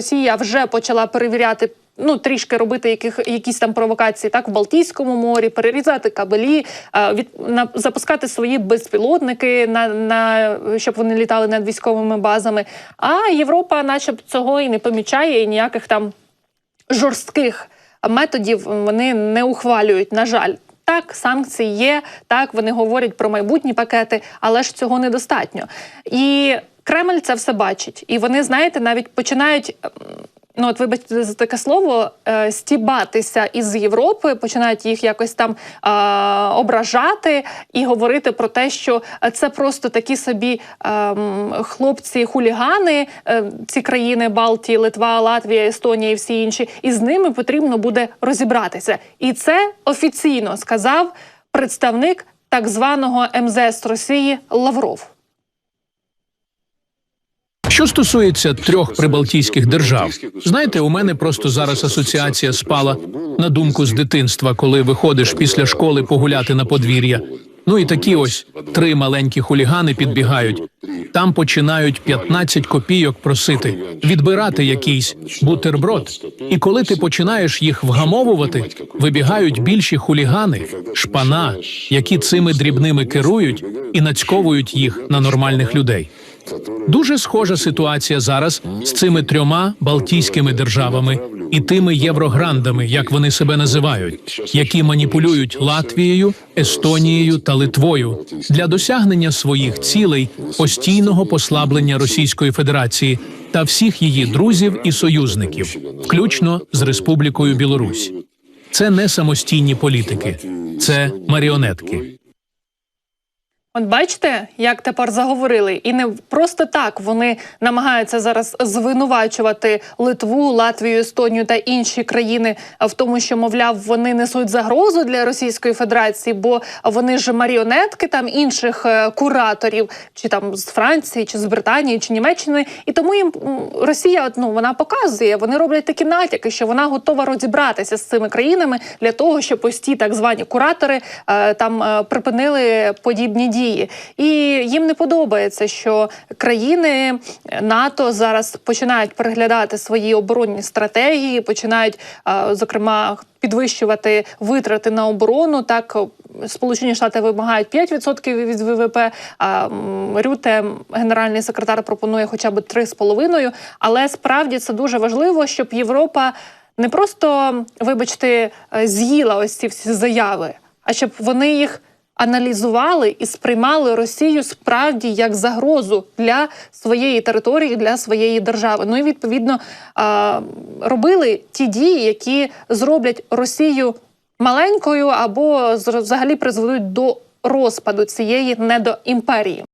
Росія вже почала перевіряти. Ну, трішки робити яких якісь там провокації, так в Балтійському морі, перерізати кабелі, е, від на запускати свої безпілотники на, на щоб вони літали над військовими базами. А Європа, начебто, цього і не помічає, і ніяких там жорстких методів вони не ухвалюють. На жаль, так, санкції є, так вони говорять про майбутні пакети, але ж цього недостатньо. І Кремль це все бачить. І вони, знаєте, навіть починають. ем, Ну, от вибачте за таке слово, е, стібатися із Європи, починають їх якось там е, ображати і говорити про те, що це просто такі собі ем, хлопці-хулігани, е, ці країни Балтії, Литва, Латвія, Естонія і всі інші, і з ними потрібно буде розібратися. І це офіційно сказав представник так званого МЗС Росії Лавров. Що стосується трьох прибалтійських держав, знаєте, у мене просто зараз асоціація спала на думку з дитинства, коли виходиш після школи погуляти на подвір'я. Ну і такі ось три маленькі хулігани підбігають. Там починають 15 копійок просити, відбирати якийсь бутерброд. І коли ти починаєш їх вгамовувати, вибігають більші хулігани, шпана, які цими дрібними керують і нацьковують їх на нормальних людей. Дуже схожа ситуація зараз з цими трьома балтійськими державами і тими єврограндами, як вони себе називають, які маніпулюють Латвією, Естонією та Литвою для досягнення своїх цілей постійного послаблення Російської Федерації та всіх її друзів і союзників, включно з Республікою Білорусь. Це не самостійні політики, це маріонетки. От бачите, як тепер заговорили, і не просто так вони намагаються зараз звинувачувати Литву, Латвію, Естонію та інші країни в тому, що мовляв вони несуть загрозу для Російської Федерації, бо вони ж маріонетки там інших е, кураторів, чи там з Франції, чи з Британії, чи Німеччини, і тому їм Росія ну вона показує, вони роблять такі натяки, що вона готова розібратися з цими країнами для того, щоб ось ті так звані куратори е, там е, припинили подібні дії. І їм не подобається, що країни НАТО зараз починають переглядати свої оборонні стратегії, починають е, зокрема підвищувати витрати на оборону. Так Сполучені Штати вимагають 5% від ВВП. А Рюте, генеральний секретар, пропонує хоча б 3,5%. Але справді це дуже важливо, щоб Європа не просто, вибачте, е, з'їла ось ці всі заяви, а щоб вони їх аналізували і сприймали Росію справді як загрозу для своєї території, для своєї держави. Ну і відповідно робили ті дії, які зроблять Росію маленькою або взагалі призведуть до розпаду цієї недоімперії.